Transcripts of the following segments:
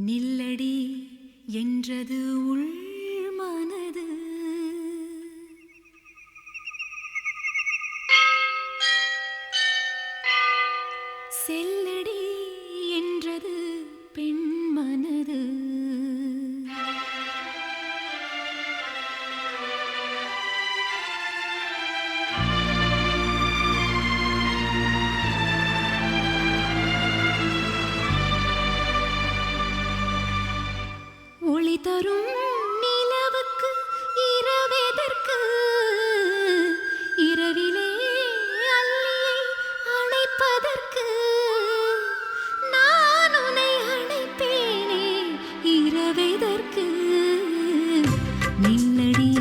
நில்லடி என்றது உள் மனது. தரும் நிலவுக்கு இரவெதற்கு இரவிலே அல்லியை அணைப்பதற்கு. நான் உன்னை அணைப்பேனே இரவெதற்கு நின்னடி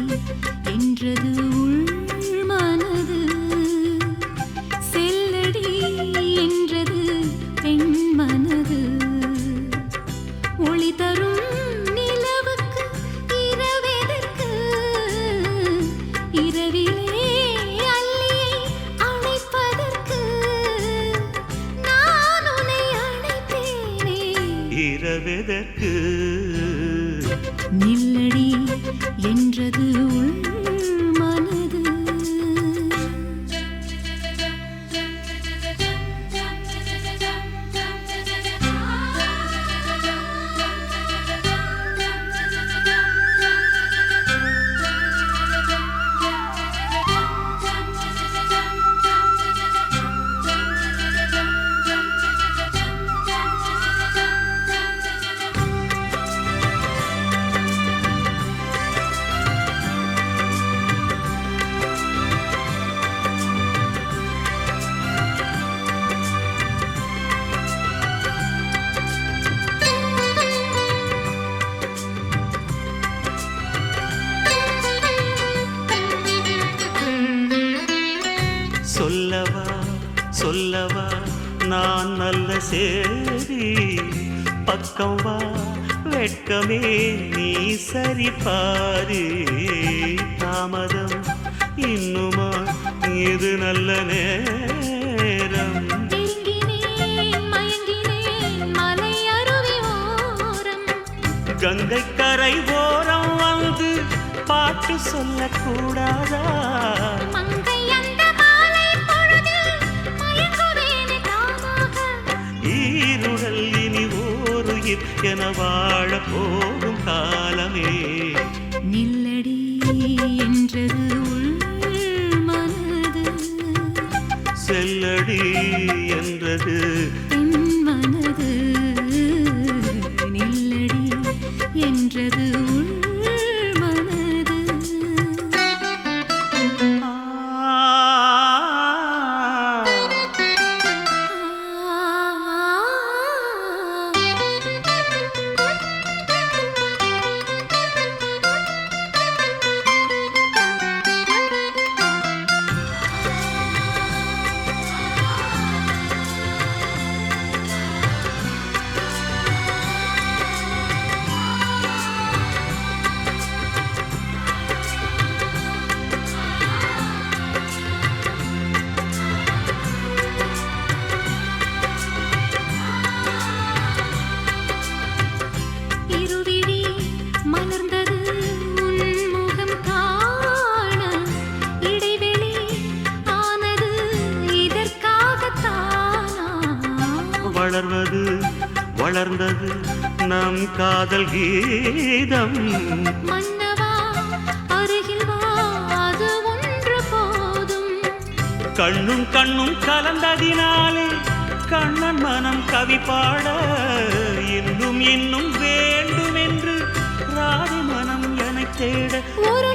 என்றது உள் மனது. செல்லடி என்றது பெண் மனது. இரவெதற்கு நில்லடி என்றது உள் சொல்லவா சொல்லவா நான் நல்ல சேரி. பக்கம் வா வெட்கமே நீ சரி பாரு. தாமதம் இன்னுமா இது நல்ல நேரம். கங்கை கரை ஓரம் வந்து பாட்டு சொல்லக்கூடாதா? என வாழ போகும் காலமே. நில்லடி என்றது உள் மனது. செல்லடி என்றது வளர்ந்தது நம் காதல் கீதம். மன்னவா அருகில் வா அது ஒன்று போதும். கண்ணும் கண்ணும் கலந்ததினாலே கண்ணன் மனம் கவி பாட இன்னும் இன்னும் வேண்டும் என்று ராதி மனம் என தேட. ஒரு